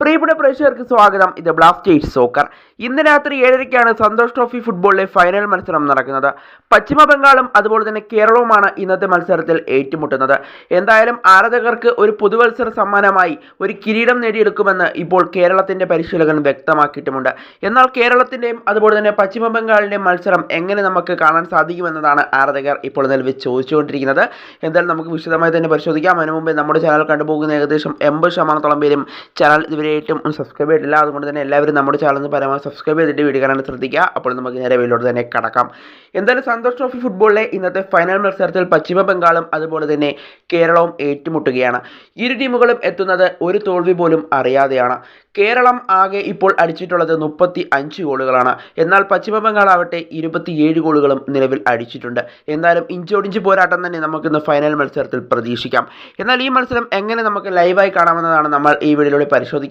പ്രിയപ്പെട്ട പ്രേക്ഷകർക്ക് സ്വാഗതം. ഇത് ബ്ലാസ്റ്റേഴ്സ് സോക്കർ ഇന്ന് രാത്രി ഏഴരയ്ക്കാണ് സന്തോഷ് ട്രോഫി ഫുട്ബോളിലെ ഫൈനൽ മത്സരം നടക്കുന്നത്. പശ്ചിമ ബംഗാളും അതുപോലെ തന്നെ കേരളവുമാണ് ഇന്നത്തെ മത്സരത്തിൽ ഏറ്റുമുട്ടുന്നത്. എന്തായാലും ആരാധകർക്ക് ഒരു പുതുവത്സര സമ്മാനമായി ഒരു കിരീടം നേടിയെടുക്കുമെന്ന് ഇപ്പോൾ കേരളത്തിന്റെ പരിശീലകൻ വ്യക്തമാക്കിയിട്ടുമുണ്ട്. എന്നാൽ കേരളത്തിന്റെയും അതുപോലെ തന്നെ പശ്ചിമ ബംഗാളിന്റെയും മത്സരം എങ്ങനെ നമുക്ക് കാണാൻ സാധിക്കുമെന്നതാണ് ആരാധകർ ഇപ്പോൾ നിലവിൽ ചോദിച്ചുകൊണ്ടിരിക്കുന്നത്. എന്തായാലും നമുക്ക് വിശദമായി തന്നെ പരിശോധിക്കാം. അതിനു മുമ്പേ നമ്മുടെ ചാനൽ കണ്ടുപോകുന്ന ഏകദേശം എൺപത് ശതമാനത്തോളം പേരും ചാനൽ ഇതുവരെയായിട്ടും സബ്സ്ക്രൈബ് ചെയ്തിട്ടില്ല അതുകൊണ്ട് തന്നെ എല്ലാവരും നമ്മുടെ ചാനൽ പരമാവധി സബ്സ്ക്രൈബ് ചെയ്തിട്ട് വീഡിയോ കാണാൻ ശ്രദ്ധിക്കുക. അപ്പോൾ നമുക്ക് നേരെ വീട്ടിലോട്ട് തന്നെ കടക്കാം. എന്തായാലും സന്തോഷ് ട്രോഫി ഫുട്ബോളിലെ ഇന്നത്തെ ഫൈനൽ മത്സരത്തിൽ പശ്ചിമ ബംഗാളും അതുപോലെ തന്നെ കേരളവും ഏറ്റുമുട്ടുകയാണ്. ഇരു ടീമുകളും എത്തുന്നത് ഒരു തോൽവി പോലും അറിയാതെയാണ്. കേരളം ആകെ ഇപ്പോൾ അടിച്ചിട്ടുള്ളത് മുപ്പത്തി അഞ്ച് ഗോളുകളാണ്. എന്നാൽ പശ്ചിമ ബംഗാൾ ആവട്ടെ ഇരുപത്തിയേഴ് ഗോളുകളും നിലവിൽ അടിച്ചിട്ടുണ്ട്. എന്തായാലും ഇഞ്ചോടിഞ്ച് പോരാട്ടം തന്നെ നമുക്കിന്ന് ഫൈനൽ മത്സരത്തിൽ പ്രതീക്ഷിക്കാം. എന്നാൽ ഈ മത്സരം എങ്ങനെ നമുക്ക് ലൈവായി കാണാമെന്നതാണ് നമ്മൾ ഈ വീഡിയോയിലൂടെ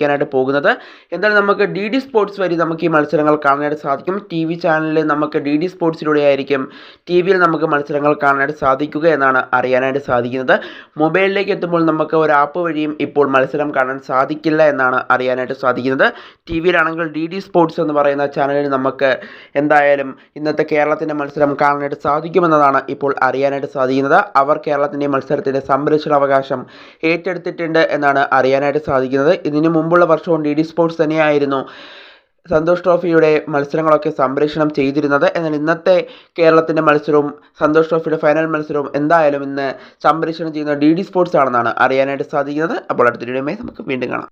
പരിശോധിക്കാനായിട്ട് പോകുന്നത്. എന്തായാലും നമുക്ക് ഡി ഡി സ്പോർട്സ് വഴി നമുക്ക് ഈ മത്സരങ്ങൾ കാണാനായിട്ട് സാധിക്കും. ടി വി ചാനലിൽ നമുക്ക് ഡി ഡി സ്പോർട്സിലൂടെ ആയിരിക്കും ടി വിയിൽ നമുക്ക് മത്സരങ്ങൾ കാണാനായിട്ട് സാധിക്കുക എന്നാണ് അറിയാനായിട്ട് സാധിക്കുന്നത്. മൊബൈലിലേക്ക് എത്തുമ്പോൾ നമുക്ക് ഒരു ആപ്പ് വഴിയും ഇപ്പോൾ മത്സരം കാണാൻ സാധിക്കില്ല എന്നാണ് അറിയാനായിട്ട് സാധിക്കുന്നത്. ടി വിയിലാണെങ്കിൽ ഡി ഡി സ്പോർട്സ് എന്ന് പറയുന്ന ചാനലിൽ നമുക്ക് എന്തായാലും ഇന്നത്തെ കേരളത്തിന്റെ മത്സരം കാണാനായിട്ട് സാധിക്കുമെന്നതാണ് ഇപ്പോൾ അറിയാനായിട്ട് സാധിക്കുന്നത്. അവർ കേരളത്തിന്റെ മത്സരത്തിന്റെ സംരക്ഷണാവകാശം ഏറ്റെടുത്തിട്ടുണ്ട് എന്നാണ് അറിയാനായിട്ട് സാധിക്കുന്നത്. ഇതിനു മുമ്പുള്ള വർഷവും ഡി ഡി സ്പോർട്സ് തന്നെയായിരുന്നു സന്തോഷ് ട്രോഫിയുടെ മത്സരങ്ങളൊക്കെ സംപ്രേഷണം ചെയ്തിരുന്നത്. എന്നാൽ ഇന്നത്തെ കേരളത്തിന്റെ മത്സരവും സന്തോഷ് ട്രോഫിയുടെ ഫൈനൽ മത്സരവും എന്തായാലും ഇന്ന് സംപ്രേഷണം ചെയ്യുന്ന ഡി ഡി സ്പോർട്സ് ആണെന്നാണ് അറിയാനായിട്ട് സാധിക്കുന്നത്. അപ്പോൾ അടുത്ത വീഡിയോയുമായി നമുക്ക് വീണ്ടും കാണാം.